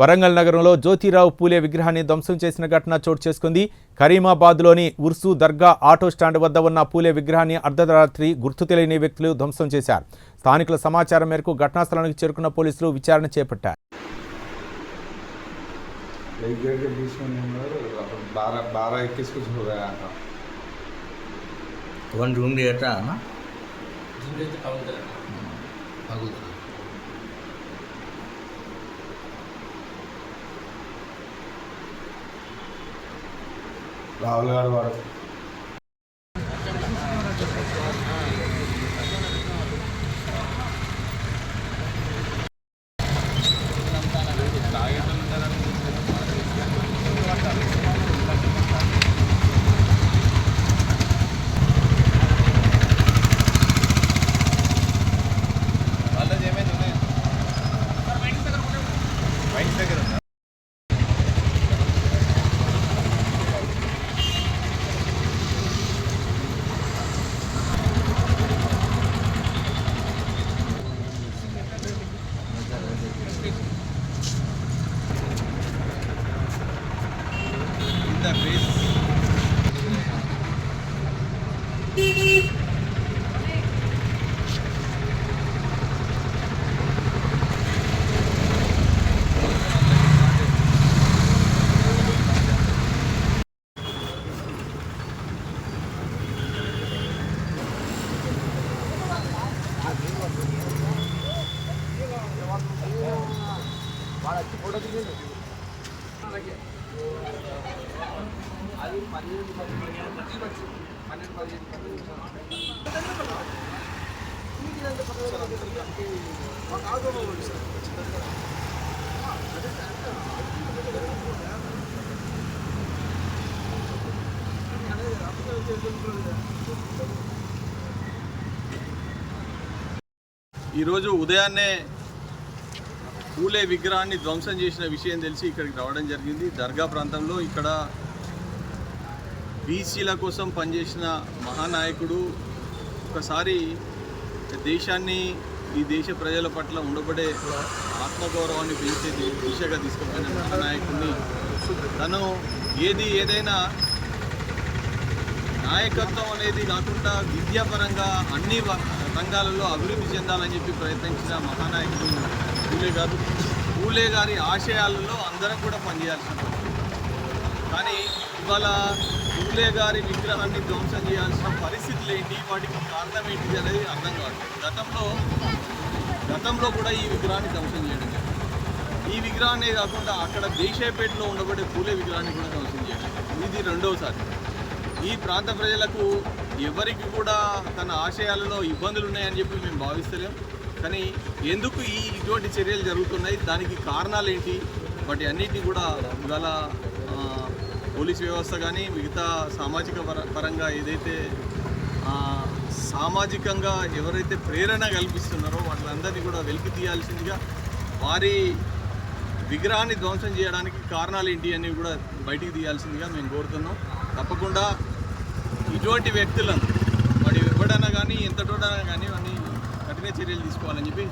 వరంగల్ నగరంలో జ్యోతిరావు పూలే విగ్రహాన్ని ధ్వంసం చేసిన ఘటన చోటు చేసుకుంది. కరీమాబాద్లోని ఉర్సు దర్గా ఆటో స్టాండ్ వద్ద ఉన్న పూలే విగ్రహాన్ని అర్ధరాత్రి గుర్తు తెలియని వ్యక్తులు ధ్వంసం చేశారు. స్థానికుల సమాచారం మేరకు ఘటనా స్థలానికి చేరుకున్న పోలీసులు విచారణ చేపట్టారు. రాహుల్ గారు వాడు the race. వాళ్ళ ఫోటో తీయండి అలాగే అది పన్నెండు పన్నెండు పదిహేను మాకు ఆదోళన ఉంది సార్ ఖచ్చితంగా అనేది అర్థం చేసుకుంటున్నారు కదా ఈరోజు ఉదయాన్నే పూలే విగ్రహాన్ని ధ్వంసం చేసిన విషయం తెలిసి ఇక్కడికి రావడం జరిగింది. దర్గా ప్రాంతంలో ఇక్కడ బీసీల కోసం పనిచేసిన మహానాయకుడు ఒకసారి దేశాన్ని ఈ దేశ ప్రజల పట్ల ఉండబడే ఆత్మగౌరవాన్ని పెంచే దిశగా తీసుకుపోయిన మహానాయకుడిని తను ఏది ఏదైనా నాయకత్వం అనేది కాకుండా విద్యాపరంగా అన్ని వ- రంగాలలో అభివృద్ధి చెందాలని చెప్పి ప్రయత్నించిన మహానాయకుడు పూలే గారు పూలే గారి ఆశయాలలో అందరం కూడా పనిచేయాల్సిన కానీ ఇవాళ పూలే గారి విగ్రహాన్ని ధ్వంసం చేయాల్సిన పరిస్థితులు ఏంటి? వాటికి కారణం ఏంటి అనేది అర్థం కావట్లేదు. గతంలో గతంలో కూడా ఈ విగ్రహాన్ని ధ్వంసం చేయడం ఈ విగ్రహాన్ని కాకుండా అక్కడ దేశాయపేటలో ఉండబడే పూలే విగ్రహాన్ని కూడా ధ్వంసం చేయడం ఇది రెండవసారి ఈ ప్రాంత ప్రజలకు ఎవరికి కూడా తన ఆశయాలలో ఇబ్బందులు ఉన్నాయని చెప్పి మేము భావిస్తలేము కానీ ఎందుకు ఈ ఇటువంటి చర్యలు జరుగుతున్నాయి? దానికి కారణాలు ఏంటి వాటి అన్నిటిని కూడా ఇవాళ పోలీస్ వ్యవస్థ కానీ మిగతా సామాజిక పర- పరంగా ఏదైతే సామాజికంగా ఎవరైతే ప్రేరణ కల్పిస్తున్నారో వాళ్ళందరినీ కూడా వెలికి తీయాల్సిందిగా వారి విగ్రహాన్ని ధ్వంసం చేయడానికి కారణాలు ఏంటి అని కూడా బయటికి తీయాల్సిందిగా మేము కోరుతున్నాం. తప్పకుండా ఇటువంటి వ్యక్తులను వాడు ఇవ్వడన కానీ ఎంతటోడన్నా కానీ వాడిని కఠిన చర్యలు తీసుకోవాలని చెప్పి